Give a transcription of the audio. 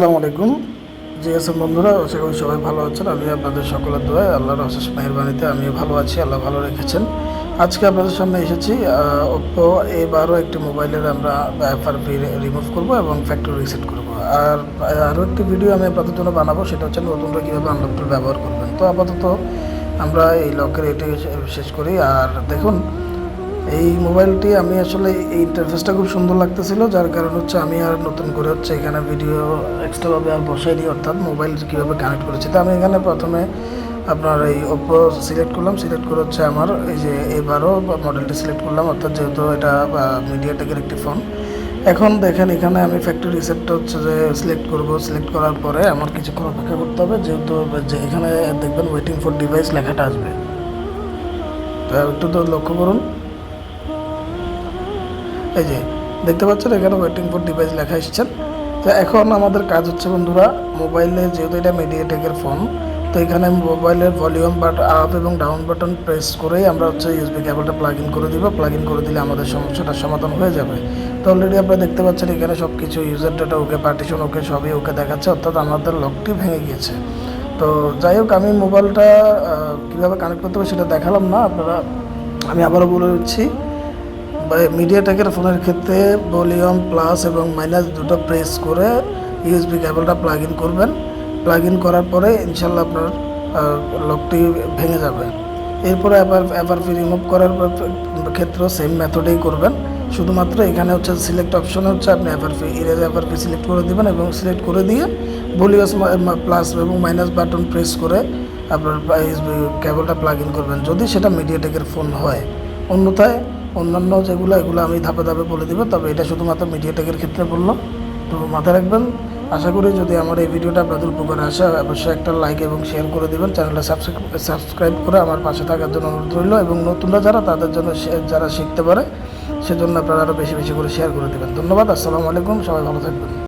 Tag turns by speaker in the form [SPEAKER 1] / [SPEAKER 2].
[SPEAKER 1] আসসালামু আলাইকুম। G S বন্ধুরা, আশা করি সবাই ভালো আছেন। আমি আপনাদের সকলের দোয়ায় আল্লাহর অশেষ মেহরবানিতে আমি ভালো আছি, আল্লাহ ভালো রেখেছেন। আজকে আপনাদের সামনে এসেছি ওপো এ বারো একটি মোবাইলের আমরা এফআরপি রিমুভ করব এবং ফ্যাক্টরি রিসেট করব। আর, আরও একটি ভিডিও আমি আপনাদের জন্য বানাবো, সেটা হচ্ছে নতুনরা কীভাবে আনলকটুল ব্যবহার করবেন। তো আপাতত আমরা এই লকের এটি শেষ করি, আর দেখুন এই মোবাইলটি আমি আসলে এই ইন্টারফেসটা খুব সুন্দর লাগতেছিল, যার কারণ হচ্ছে আমি আর নতুন করে হচ্ছে এখানে ভিডিও এক্সট্রাভাবে আর বসাই দিই অর্থাৎ মোবাইল কীভাবে কানেক্ট করেছি। তো আমি এখানে প্রথমে আপনার এই ওপো সিলেক্ট করলাম সিলেক্ট করে হচ্ছে আমার এই যে এবারও মডেলটি সিলেক্ট করলাম, অর্থাৎ যেহেতু এটা মিডিয়াটেকের একটি ফোন এখন দেখেন এখানে আমি ফ্যাক্টরি রিসেটটা হচ্ছে যে সিলেক্ট করব সিলেক্ট করার পরে আমার কিছুক্ষণ অপেক্ষা করতে হবে, যেহেতু যে এখানে দেখবেন ওয়েটিং ফর ডিভাইস লেখাটা আসবে। তো একটু তো লক্ষ্য করুন। এই যে, দেখতে পাচ্ছেন এখানে ওয়েটিং ফর ডিভাইস লেখা এসেছেন তো এখন আমাদের কাজ হচ্ছে বন্ধুরা মোবাইলে যেহেতু এটা মিডিয়াটেকের ফোন তো এখানে মোবাইলের ভলিউম বাট আপ এবং ডাউন বাটন প্রেস করেই আমরা হচ্ছে ইউএসবি কেবলটা প্লাগ ইন করে দিব। প্লাগ ইন করে দিলে আমাদের সমস্যাটার সমাধান হয়ে যাবে। তো অলরেডি আপনারা দেখতে পাচ্ছেন এখানে সব কিছু user data okay partition okay সবই ওকে দেখাচ্ছে, অর্থাৎ আমাদের লকটি ভেঙে গিয়েছে। তো যাই হোক, আমি মোবাইলটা কীভাবে কানেক্ট করতে হবে সেটা দেখালাম না, আপনারা, আমি আবারও বলে দিচ্ছি। মিডিয়াটেকের ফোনের ক্ষেত্রে ভলিউম প্লাস এবং মাইনাস দুটো প্রেস করে ইউএসবি কেবলটা প্লাগ ইন করবেন। প্লাগ ইন করার পরে ইনশাল্লাহ আপনার লকটি ভেঙে যাবে। এরপরে আবার এফআরপি রিমুভ করার ক্ষেত্রেও সেম মেথডেই করবেন। শুধুমাত্র এখানে হচ্ছে সিলেক্ট অপশনে হচ্ছে আপনি এফআরপি ইরেজ এফআরপি সিলেক্ট করে দিবেন এবং সিলেক্ট করে দিয়ে ভলিউস প্লাস এবং মাইনাস বাটন প্রেস করে আপনার কেবলটা প্লাগ ইন করবেন। যদি সেটা মিডিয়াটেকের ফোন হয়। অন্যথায় অন্যান্য যেগুলো, এগুলো আমি ধাপে ধাপে বলে দেবো। তবে এটা শুধুমাত্র মিডিয়াটেকের ক্ষেত্রে বললাম তো মাথায় রাখবেন, আশা করি যদি আমার এই ভিডিওটা আপনাদের উপকারে আসে, অবশ্যই একটা লাইক এবং শেয়ার করে দেবেন। চ্যানেলটা সাবস্ক্রাইব করে আমার পাশে থাকার জন্য অনুরোধ রইল এবং নতুনরা যারা, তাদের জন্য যারা শিখতে পারে, সেজন্য আপনারা আরও বেশি বেশি করে শেয়ার করে দেবেন। ধন্যবাদ, আসসালামু আলাইকুম, সবাই ভালো থাকবেন।